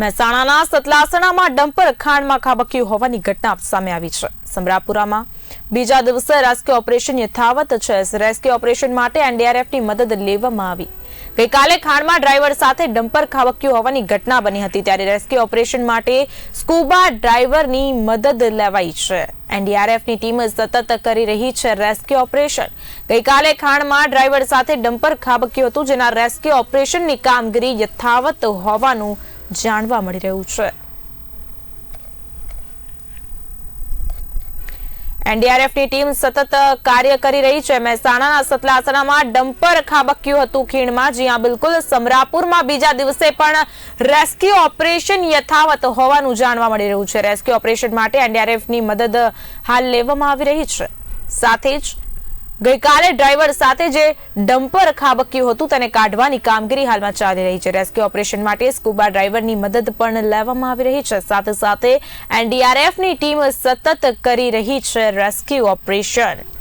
મહેસાણાના સતલાસણામાં ડમ્પર ખાણમાં ખાબક્યું હોવાની ઘટના સામે આવી છે. સમરાપુરામાં બીજા દિવસે રેસ્ક્યુ ઓપરેશન યથાવત છે. રેસ્ક્યુ ઓપરેશન માટે એનડીઆરએફની મદદ લેવામાં આવી. ગઈકાલે ખાણમાં ડ્રાઈવર સાથે ડમ્પર ખાબક્યું હોવાની ઘટના બની હતી ત્યારે રેસ્ક્યુ ઓપરેશન માટે સ્કૂબા ડ્રાઈવરની મદદ લેવાઈ છે. એનડીઆરએફની ટીમ સતત કરી રહી છે રેસ્ક્યુ ઓપરેશન. ગઈકાલે ખાણમાં ડ્રાઈવર સાથે ડમ્પર ખાબક્યું હતું, જેના રેસ્ક્યુ ઓપરેશનની કામગીરી યથાવત હોવાનું જાણવા મળી રહ્યું છે. એનડીઆરએફની ટીમ સતત કાર્ય કરી રહી છે. મહેસાણાના સતલાસણામાં ડમ્પર ખાબક્યું હતું ખીણમાં. જ્યાં બિલકુલ સમરાપુરમાં બીજા દિવસે પણ રેસ્ક્યુ ઓપરેશન યથાવત હોવાનું જાણવા મળી રહ્યું છે. રેસ્ક્યુ ઓપરેશન માટે એનડીઆરએફની મદદ હાલ લેવામાં આવી રહી છે. સાથે જ ગઈકાલે ડ્રાઈવર સાથે જે ડમ્પર ખાબક્યું હતું તેને કાઢવાની કામગીરી હાલમાં ચાલી રહી છે. રેસ્ક્યુ ઓપરેશન માટે સ્કૂબા ડ્રાઈવરની મદદ પણ લેવામાં આવી રહી છે. સાથે સાથે એનડીઆરએફની ટીમ સતત કરી રહી છે રેસ્ક્યુ ઓપરેશન.